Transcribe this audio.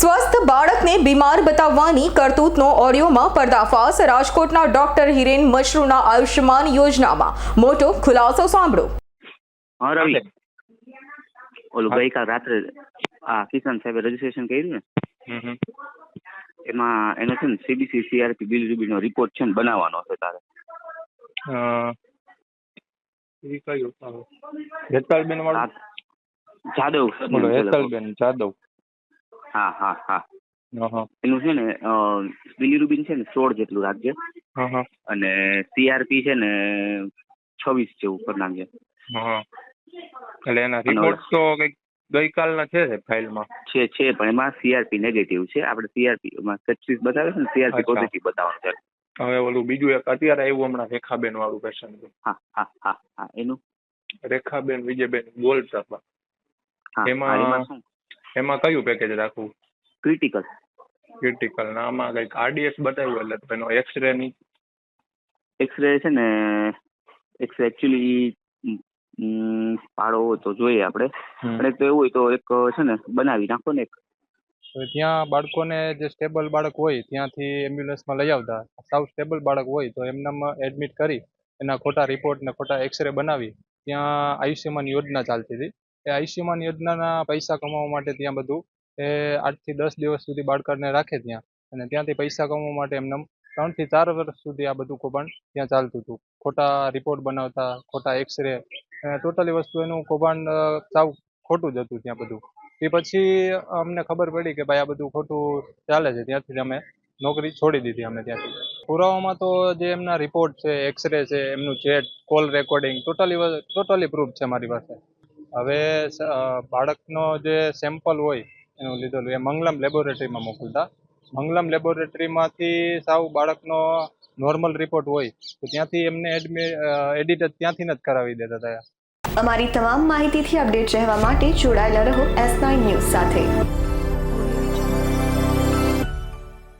સ્વસ્થ બાળકને બીમાર બતાવવાની કરતૂતનો ઓડિયોમાં પર્દાફાશ. રાજકોટના ડોક્ટર હિરેન મશરૂના આયુષ્યમાન યોજનામાં મોટો ખુલાસો સાંભળો. હા રવિ. ઓલું ગઈકાલ રાત્રે આ કિશન સાહેબે રજીસ્ટ્રેશન કર્યું ને. એમાં એનો છે ને સીબીસી સીઆરપી નો રિપોર્ટ છે ને બનાવવાનો છે તારે. વાળું જાદવ. બોલો જાદવ. હા હા હા. એનું છે ને બિલીરુબિન છે ને સોળ જેટલું રાખજે. અને સીઆરપી છે ને છવ્વીસ જેવું કરી નાખજે. એટલે એના રિપોર્ટ તો કંઈક ગઈકાલના છે ફાઇલમાં. છે છે પણ એમાં સીઆરપી નેગેટિવ છે. આપણે સીઆરપી એમાં સેપ્સિસ બતાવે છે ને સીઆરપી. પોઝિટિવ બતાવવાનું છે. હવે ઓલું બીજું એક અત્યારે આવ્યું હમણાં રેખાબેન વાળું પેશન્ટ હા હા હા હા એનું. રેખાબેન વિજયબેન ગોલ્ડ હા એમાં- એમાં કયું પેકેજ રાખવું? ક્રિટિકલ ક્રિટિકલ ને આમાં કંઈક આરડીએસ બતાવ્યું એટલે એનો એક્સરે ની? એક્સરે છે ને એક્સરે એકચ્યુઅલી પાડો તો જોઈએ આપણે. અને તો એવું હોય તો એક છે ને બનાવી નાખો ને એક. તો ત્યાં બાળકોને જે સ્ટેબલ બાળક હોય ત્યાંથી એમ્બ્યુલન્સમાં લઈ આવતા. સાવ સ્ટેબલ બાળક હોય તો એમનામાં એડમિટ કરી એના ખોટા રિપોર્ટ ને ખોટા એક્સરે બનાવી ત્યાં આયુષ્યમાન યોજના ચાલતી હતી. એ આયુષ્યમાન યોજનાના પૈસા કમાવા માટે ત્યાં બધું. એ આઠથી દસ દિવસ સુધી બાળકને રાખે ત્યાં અને ત્યાંથી પૈસા કમાવા માટે એમને ત્રણથી ચાર વર્ષ સુધી આ બધું કૌભાંડ ત્યાં ચાલતું હતું. ખોટા રિપોર્ટ બનાવતા, ખોટા એક્સરે ટોટલી વસ્તુ એનું કૌભાંડ સાવ ખોટું જ હતું ત્યાં બધું. એ પછી અમને ખબર પડી કે ભાઈ આ બધું ખોટું ચાલે છે. ત્યાંથી અમે નોકરી છોડી દીધી અમે ત્યાંથી. પુરાવામાં તો જે એમના રિપોર્ટ છે એક્સરે છે, એમનું chat call recording totally totally proof છે મારી પાસે. હવે બાળકનો જે સેમ્પલ હોય, એનું લીધેલું, એ મંગલમ લેબોરેટરીમાં મોકલતા. મંગલમ લેબોરેટરીમાંથી સાવ બાળકનો નોર્મલ રિપોર્ટ હોય, તો ત્યાંથી એમને એડમિ એડિટ ત્યાંથી જ કરાવી દેતા હતા. અમારી તમામ માહિતીથી અપડેટ રહેવા માટે જોડાયેલા રહો એસ નાઇન ન્યૂઝ સાથે.